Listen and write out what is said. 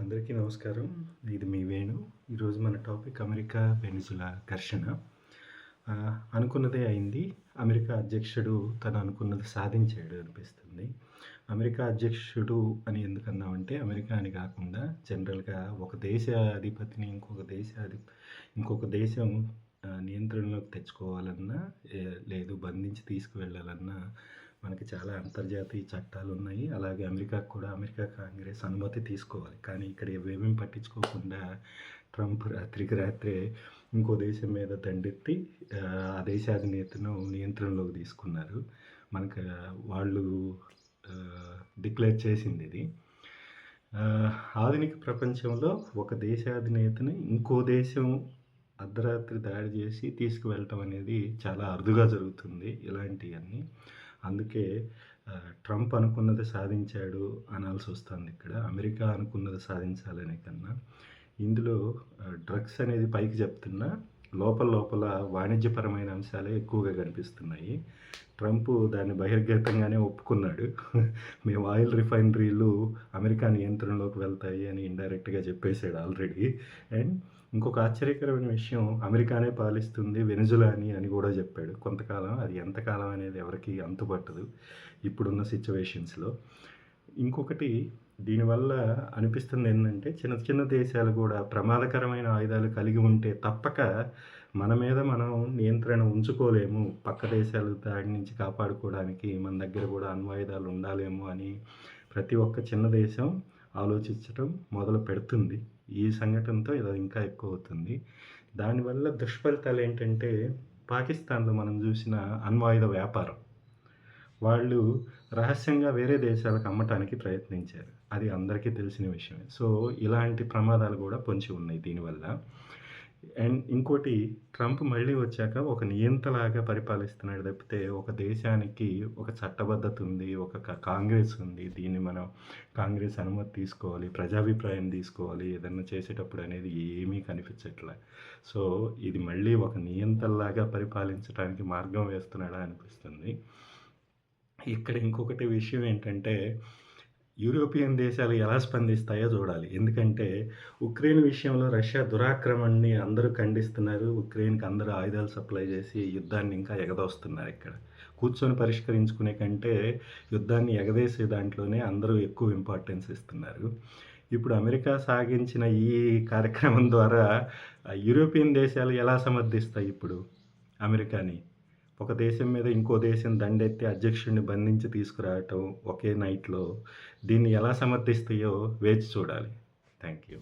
అందరికీ నమస్కారం. ఇది మీ వేణు. ఈరోజు మన టాపిక్ అమెరికా పెనిసుల ఘర్షణ. అనుకున్నదే అయింది. అమెరికా అధ్యక్షుడు తను అనుకున్నది సాధించాడు అనిపిస్తుంది. అమెరికా అధ్యక్షుడు అని ఎందుకన్నామంటే అమెరికా అని కాకుండా జనరల్గా ఒక దేశ అధిపతిని ఇంకొక దేశ అధి ఇంకొక దేశం నియంత్రణలోకి తెచ్చుకోవాలన్నా లేదు బంధించి తీసుకువెళ్ళాలన్నా మనకి చాలా అంతర్జాతీయ చట్టాలు ఉన్నాయి అలాగే అమెరికాకు కూడా అమెరికా కాంగ్రెస్ అనుమతి తీసుకోవాలి. కానీ ఇక్కడ ఏమేమి పట్టించుకోకుండా ట్రంప్ రాత్రికి రాత్రే ఇంకో దేశం మీద దండెత్తి ఆ, దేశ అధినేతను నియంత్రణలోకి తీసుకున్నారు. మనకు వాళ్ళు డిక్లేర్ చేసింది ఇది. ఆధునిక ప్రపంచంలో ఒక దేశాధినేతని ఇంకో దేశం అర్ధరాత్రి దాడి చేసి తీసుకువెళ్ళటం అనేది చాలా అరుదుగా జరుగుతుంది ఇలాంటివన్నీ. అందుకే ట్రంప్ అనుకున్నది సాధించాడు అనాల్సి వస్తుంది ఇక్కడ. అమెరికా అనుకున్నది సాధించాలనే కన్నా. ఇందులో డ్రగ్స్ అనేది పైకి చెప్తున్నా లోపల లోపల వాణిజ్యపరమైన అంశాలే ఎక్కువగా కనిపిస్తున్నాయి. ట్రంప్ దాన్ని బహిర్గతంగానే ఒప్పుకున్నాడు. మేము ఆయిల్ రిఫైనరీలు అమెరికా నియంత్రణలోకి వెళ్తాయి అని ఇండైరెక్ట్గా చెప్పేశాడు ఆల్రెడీ. అండ్ ఇంకొక ఆశ్చర్యకరమైన విషయం అమెరికానే పాలిస్తుంది వెనుజులాని అని కూడా చెప్పాడు. కొంతకాలం అది ఎంతకాలం అనేది ఎవరికి అంతుపట్టదు ఇప్పుడున్న సిచ్యువేషన్స్లో ఇంకొకటి దీనివల్ల అనిపిస్తుంది ఏంటంటే చిన్న చిన్న దేశాలు కూడా ప్రమాదకరమైన ఆయుధాలు కలిగి ఉంటే తప్పక మన మీద మనం నియంత్రణ ఉంచుకోలేము. పక్క దేశాలు దాడి నుంచి కాపాడుకోవడానికి మన దగ్గర కూడా అణ్వాయుధాలు ఉండాలేమో అని ప్రతి ఒక్క చిన్న దేశం ఆలోచించడం మొదలు పెడుతుంది. ఈ సంఘటనతో ఇది ఇంకా ఎక్కువ అవుతుంది. దానివల్ల దుష్ఫలితాలు ఏంటంటే పాకిస్తాన్లో మనం చూసిన అణ్వాయుధ వ్యాపారం. వాళ్ళు రహస్యంగా వేరే దేశాలకు అమ్మటానికి ప్రయత్నించారు. అది అందరికీ తెలిసిన విషయమే. సో ఇలాంటి ప్రమాదాలు కూడా పొంచి ఉన్నాయి దీనివల్ల. అండ్ ఇంకోటి ట్రంప్ మళ్ళీ వచ్చాక ఒక నియంతలాగా పరిపాలిస్తున్నాడు తప్పితే ఒక దేశానికి ఒక చట్టబద్ధత ఉంది ఒక కాంగ్రెస్ ఉంది. దీన్ని మనం కాంగ్రెస్ అనుమతి తీసుకోవాలి ప్రజాభిప్రాయం తీసుకోవాలి ఏదన్నా చేసేటప్పుడు అనేది ఏమీ కనిపించట్లే. సో ఇది మళ్ళీ ఒక నియంతలాగా పరిపాలించడానికి మార్గం వేస్తున్నాడా అనిపిస్తుంది. ఇక్కడ ఇంకొకటి విషయం ఏంటంటే యూరోపియన్ దేశాలు ఎలా స్పందిస్తాయో చూడాలి. ఎందుకంటే ఉక్రెయిన్ విషయంలో రష్యా దురాక్రమణని అందరూ ఖండిస్తున్నారు. ఉక్రెయిన్కి అందరూ ఆయుధాలు సప్లై చేసి యుద్ధాన్ని ఇంకా ఎగదోస్తున్నారు ఇక్కడ. కూర్చొని పరిష్కరించుకునే కంటే యుద్ధాన్ని ఎగదేసే దాంట్లోనే అందరూ ఎక్కువ ఇంపార్టెన్స్ ఇస్తున్నారు. ఇప్పుడు అమెరికా సాగించిన ఈ కార్యక్రమం ద్వారా యూరోపియన్ దేశాలు ఎలా సమర్థిస్తాయి ఇప్పుడు అమెరికాని? ఒక దేశం మీద ఇంకో దేశం దండెత్తి అధ్యక్షుడిని బంధించి తీసుకురావటం ఒకే నైట్లో దీన్ని ఎలా సమర్థిస్తాయో వేచి చూడాలి. Thank you